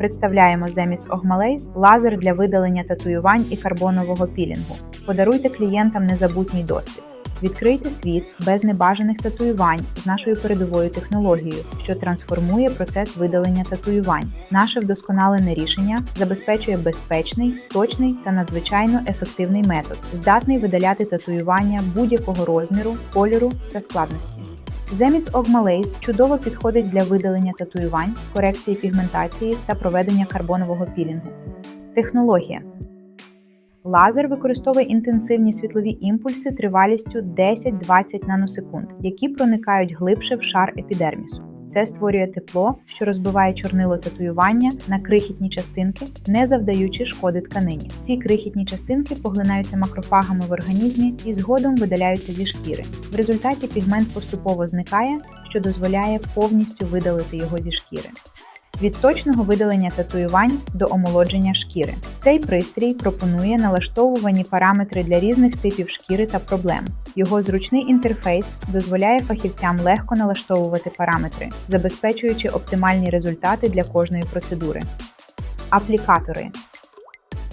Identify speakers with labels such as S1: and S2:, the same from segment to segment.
S1: Представляємо Zemits Ogmalace – лазер для видалення татуювань і карбонового пілінгу. Подаруйте клієнтам незабутній досвід. Відкрийте світ без небажаних татуювань з нашою передовою технологією, що трансформує процес видалення татуювань. Наше вдосконалене рішення забезпечує безпечний, точний та надзвичайно ефективний метод, здатний видаляти татуювання будь-якого розміру, кольору та складності. Zemits Огмалейс чудово підходить для видалення татуювань, корекції пігментації та проведення карбонового пілінгу. Технологія Лазер використовує інтенсивні світлові імпульси тривалістю 10-20 наносекунд, які проникають глибше в шар епідермісу. Це створює тепло, що розбиває чорнило татуювання на крихітні частинки, не завдаючи шкоди тканині. Ці крихітні частинки поглинаються макрофагами в організмі і згодом видаляються зі шкіри. В результаті пігмент поступово зникає, що дозволяє повністю видалити його зі шкіри. Від точного видалення татуювань до омолодження шкіри. Цей пристрій пропонує налаштовувані параметри для різних типів шкіри та проблем. Його зручний інтерфейс дозволяє фахівцям легко налаштовувати параметри, забезпечуючи оптимальні результати для кожної процедури. Аплікатори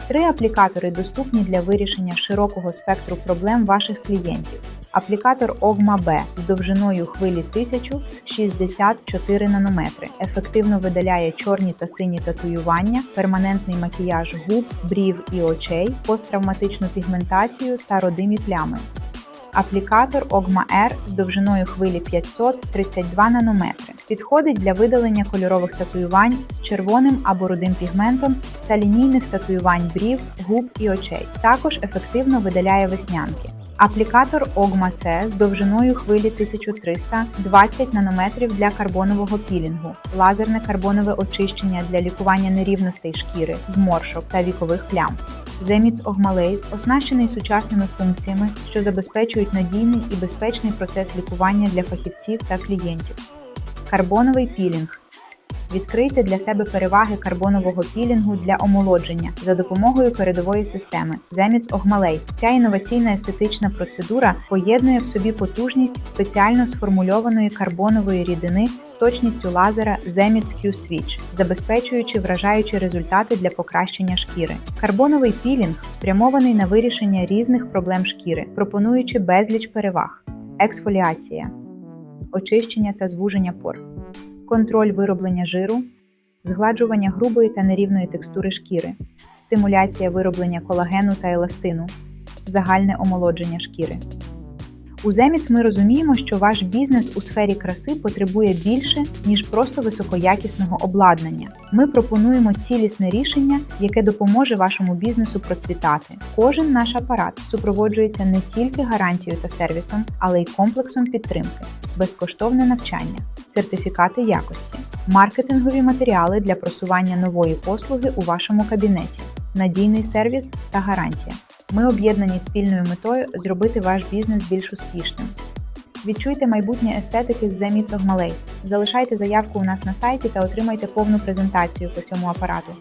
S1: Три аплікатори доступні для вирішення широкого спектру проблем ваших клієнтів. Аплікатор OGMA B з довжиною хвилі 1064 нанометри ефективно видаляє чорні та сині татуювання, перманентний макіяж губ, брів і очей, посттравматичну пігментацію та родимі плями. Аплікатор OGMA R з довжиною хвилі 532 нанометри підходить для видалення кольорових татуювань з червоним або рудим пігментом та лінійних татуювань брів, губ і очей. Також ефективно видаляє веснянки. Аплікатор C з довжиною хвилі 1320 нанометрів для карбонового пілінгу, лазерне карбонове очищення для лікування нерівностей шкіри, зморшок та вікових плям. Zemits Ogmalace оснащений сучасними функціями, що забезпечують надійний і безпечний процес лікування для фахівців та клієнтів. Карбоновий пілінг. Відкрийте для себе переваги карбонового пілінгу для омолодження за допомогою передової системи Zemits Ogmalace. Ця інноваційна естетична процедура поєднує в собі потужність спеціально сформульованої карбонової рідини з точністю лазера Zemits Q-Switch, забезпечуючи вражаючі результати для покращення шкіри. Карбоновий пілінг спрямований на вирішення різних проблем шкіри, пропонуючи безліч переваг: ексфоліація, очищення та звуження пор контроль вироблення жиру, згладжування грубої та нерівної текстури шкіри, стимуляція вироблення колагену та еластину, загальне омолодження шкіри. У Земіц ми розуміємо, що ваш бізнес у сфері краси потребує більше, ніж просто високоякісного обладнання. Ми пропонуємо цілісне рішення, яке допоможе вашому бізнесу процвітати. Кожен наш апарат супроводжується не тільки гарантією та сервісом, але й комплексом підтримки, безкоштовне навчання, сертифікати якості, маркетингові матеріали для просування нової послуги у вашому кабінеті, надійний сервіс та гарантія. Ми об'єднані спільною метою зробити ваш бізнес більш успішним. Відчуйте майбутнє естетики з Zemits Ogmalace. Залишайте заявку у нас на сайті та отримайте повну презентацію по цьому апарату.